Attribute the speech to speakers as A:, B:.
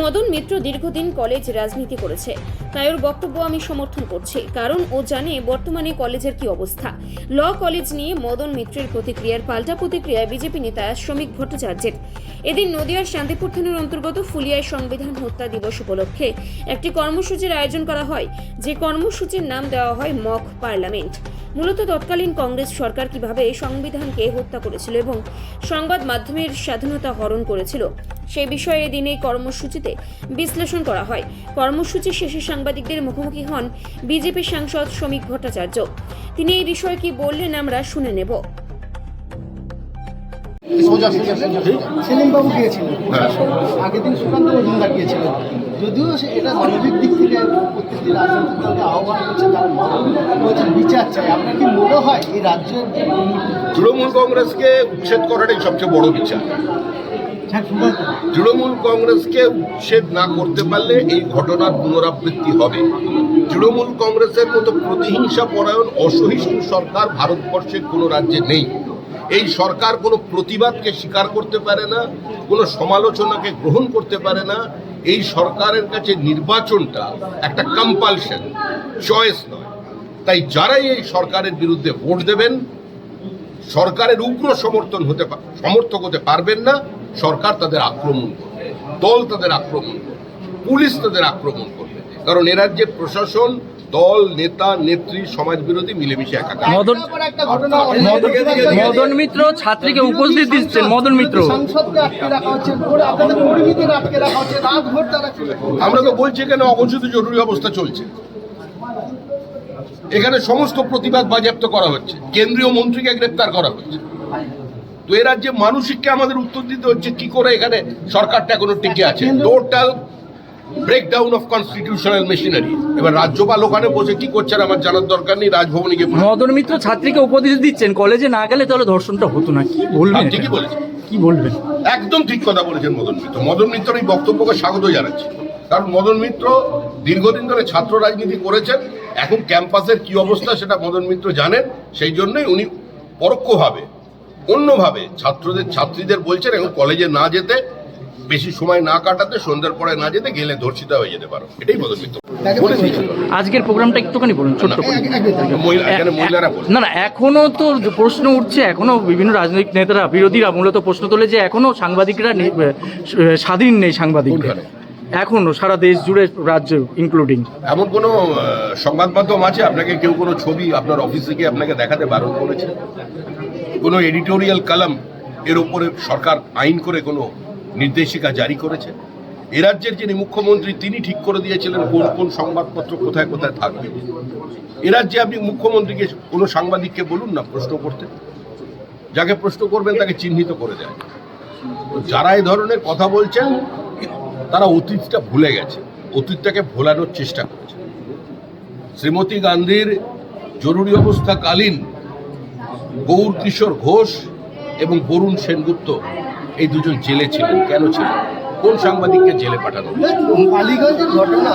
A: মদন মিত্র দীর্ঘদিন কলেজ রাজনীতি করেছে। তাই ওর বক্তব্য আমি সমর্থন করছি, কারণ ও জানে বর্তমানে কলেজের কি অবস্থা। ল কলেজ নিয়ে মদন মিত্রের প্রতিক্রিয়ার পাল্টা প্রতিক্রিয়ায় বিজেপি নেতা শ্রমিক ভট্টাচার্যের। এদিন নদিয়ার শান্তিপুর থানার অন্তর্গত ফুলিয়ায় সংবিধান হত্যা দিবস উপলক্ষে একটি কর্মসূচির আয়োজন করা হয়। যে কর্মসূচির নাম দেওয়া হয় মক পার্লামেন্ট। মূলত তৎকালীন কংগ্রেস সরকার কীভাবে সংবিধানকে হত্যা করেছিল এবং সংবাদ মাধ্যমের স্বাধীনতা হরণ করেছিল সেই বিষয়ে এদিন এই কর্মসূচিতে বিশ্লেষণ করা হয়। কর্মসূচি শেষে সাংবাদিকদের মুখোমুখি হন বিজেপি সাংসদ শ্রমিক ভট্টাচার্য। তিনি এই বিষয়ে কি বললেন আমরা শুনে নেব।
B: সেলিমবাবু গিয়েছিলেন। আগের দিন সুকান্ত মজুমদার গিয়েছিলেন। যদিও এটা মানবিক দিক থেকে প্রত্যেকটি করছে তারা বলছেন বিচার চাই। আপনার কি মনে হয় এই রাজ্যের
C: তৃণমূল কংগ্রেসকে উচ্ছেদ করাটাই সবচেয়ে বড় বিচার।
B: হ্যাঁ
C: তৃণমূল কংগ্রেসকে উচ্ছেদ না করতে পারলে এই ঘটনার পুনরাবৃত্তি হবে। তৃণমূল কংগ্রেসের মতো প্রতিহিংসা পরায়ণ অসহিষ্ণু সরকার ভারতবর্ষের কোনো রাজ্যে নেই। এই সরকার কোনো প্রতিবাদকে স্বীকার করতে পারে না, কোনো সমালোচনাকে গ্রহণ করতে পারে না। এই সরকারের কাছে নির্বাচনটা একটা কম্পালশন চয়েস নয়। তাই যারাই এই সরকারের বিরুদ্ধে ভোট দেবেন, সরকারের উগ্র সমর্থন হতে সমর্থক হতে পারবেন না, সরকার তাদের আক্রমণ করবে। দল তাদের আক্রমণ করবে। পুলিশ তাদের আক্রমণ করবে। কারণ এ রাজ্যে প্রশাসন দল নেতা নেত্রী সমাজ বিরোধী মিলেমিশে একাকার।
D: মদন মদন মিত্র ছাত্রীকে উপস্থিত দিচ্ছেন মদন মিত্র।
C: আমরা তো বলছি এখানে অঘোষিত জরুরি অবস্থা চলছে। এখানে সমস্ত প্রতিবাদ বাজেয়াপ্ত করা হচ্ছে। কেন্দ্রীয় মন্ত্রীকে গ্রেপ্তার করা হচ্ছে। তো এ রাজ্যে মানসিককে আমাদের উত্তর দিতে হচ্ছে কি করে এখানে সরকারটা এখনও টিকে আছে? Total breakdown of constitutional machinery এবার রাজ্যপাল ওখানে বসে কি করছেন আমার জানার দরকার নেই রাজভবনে গিয়ে
D: মদন মিত্র ছাত্রীকে উপদেশ দিচ্ছেন কলেজে না গেলে তাহলে ধর্ষণটা হতো না। কি বলবেন
C: হ্যাঁ, ঠিকই বলেছেন।
D: কি বলবেন?
C: একদম ঠিক কথা বলেছেন মদন মিত্র। মদন মিত্র এই বক্তব্যকে স্বাগত জানাচ্ছি। কারণ মদন মিত্র দীর্ঘদিন ধরে ছাত্র রাজনীতি করেছেন এখন ক্যাম্পাসের কি অবস্থা সেটা মদন মিত্র জানেন সেই জন্যই উনি পরোক্ষভাবে অন্যভাবে ছাত্রদের ছাত্রীদের বলছেন এখন কলেজে না যেতে বেশি সময় না কাটাতে সন্ধ্যার পরে না যেতে গেলে ধর্ষিতা হয়ে যেতে পারো। এটাই মদন
D: আজকের প্রোগ্রামটা একটুখানি বলুন ছোট্ট না না এখনও তো প্রশ্ন উঠছে এখনও বিভিন্ন রাজনৈতিক নেতারা বিরোধীরা মূলত প্রশ্ন তোলে যে এখনও সাংবাদিকরা স্বাধীন নেই সাংবাদিকরা
C: কোনখানে?
D: এখনও সারা দেশ জুড়ে রাজ্য ইনক্লুডিং
C: এমন কোনো সংবাদ মাধ্যম আছে? আপনাকে কেউ কোনো ছবি আপনার অফিসে গিয়ে আপনাকে দেখাতে বারণ করেছে? কোনো এডিটোরিয়াল কলাম এর উপরে সরকার আইন করে কোনো নির্দেশিকা জারি করেছে। এ রাজ্যের যিনি মুখ্যমন্ত্রী, তিনি ঠিক করে দিয়েছিলেন কোন কোন সংবাদপত্র কোথায় কোথায় থাকবে। এ রাজ্যে আপনি মুখ্যমন্ত্রীকে কোনো সাংবাদিককে বলুন না প্রশ্ন করতে। যাকে প্রশ্ন করবেন তাকে চিহ্নিত করে দেয় যারা এই ধরনের কথা বলছেন, তারা অতীতটা ভুলে গেছে। অতীতটাকে ভোলানোর চেষ্টা করেছে। শ্রীমতী গান্ধীর জরুরি অবস্থাকালীন গৌর কিশোর ঘোষ এবং বরুণ সেনগুপ্ত এই দুজন জেলে ছিলেন কেন ছিলেন কোন সাংবাদিককে জেলে পাঠানো?
B: আলিগঞ্জের ঘটনা